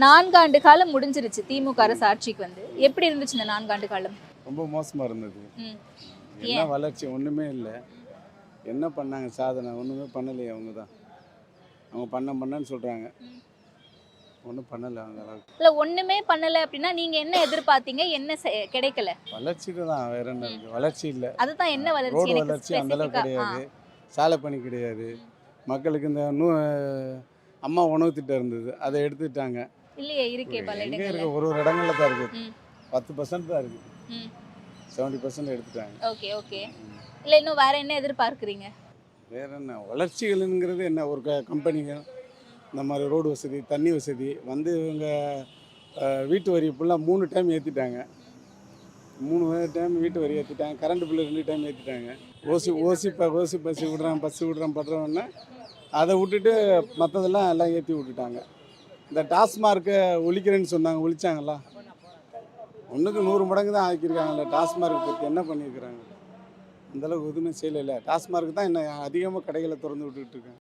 நான்காண்டு காலம் முடிஞ்சிருச்சு திமுக அரசு ஆட்சிக்கு வந்து. எப்படி இருந்துச்சு இந்த நான்காண்டு காலம்? ரொம்ப மோசமாக இருந்தது. என்ன வளர்ச்சி ஒன்றுமே இல்லை. என்ன பண்ணாங்க சாதனை? ஒன்றுமே பண்ணலையே அவங்க தான். அவங்க பண்ண பண்ணன்னு சொல்கிறாங்க. ஒன்றும் பண்ணலை அந்த அளவுக்கு. இல்ல ஒண்ணுமே பண்ணல அப்படின்னா நீங்க என்ன எதிர்பார்த்தீங்க? என்ன கிடைக்கல? வளர்ச்சிக்கு தான் வேற என்ன இருக்குது வளர்ச்சி இல்லை. அதுதான் என்ன வளர்ச்சி? ரோடு வளர்ச்சி அந்த அளவுக்கு specific-ஆ- ஆ. கிடையாது. சாலை பணி கிடையாது. மக்களுக்கு இந்த நூ அம்மா உணவு திட்டம் இருந்தது. அதை எடுத்துட்டாங்க இல்லையே இருக்கே பல எங்கே இடங்கள்ல இருக்கு? ஒரு ஒரு இடங்கள்ல தான் இருக்குது ம். பத்து பர்சன்ட் தான் இருக்குது ம். செவன்ட்டி பர்சன்ட் எடுத்துட்டாங்க. Okay okay. இல்ல இன்னும் வேற என்ன எதிர்பார்க்கறீங்க? வேற என்ன? வளர்ச்சிகள்ங்கிறது என்ன? ஒரு க கம்பெனிங்க. இந்த மாதிரி ரோடு வசதி தண்ணி வசதி. வந்து இவங்க அஹ், வீட்டு வரி ஃபுல்லாக மூணு டைம் ஏற்றிட்டாங்க மூணு டைம் வீட்டு வரி ஏற்றிட்டாங்க கரண்ட் பில்லு ரெண்டு டைம் ஏற்றிட்டாங்க ஓசி ஓசி ப ஓசி பஸ் விடுறான் பஸ் விடுறான் படுறவொன்னே அதை விட்டுட்டு மற்றதெல்லாம் எல்லாம் ஏற்றி விட்டுட்டாங்க. இந்த டாஸ்மார்க்கை ஒழிக்கிறேன்னு சொன்னாங்க ஒழிச்சாங்களா? ஒன்றுக்கு நூறு மடங்கு தான் ஆக்கியிருக்காங்கல்ல டாஸ்மார்க் பற்றி என்ன பண்ணியிருக்கிறாங்க? அந்தளவுக்கு எதுவுமே செய்யலை. டாஸ்மார்க் தான் என்ன அதிகமாக கடைகளை திறந்து விட்டுக்கிட்டு இருக்காங்க.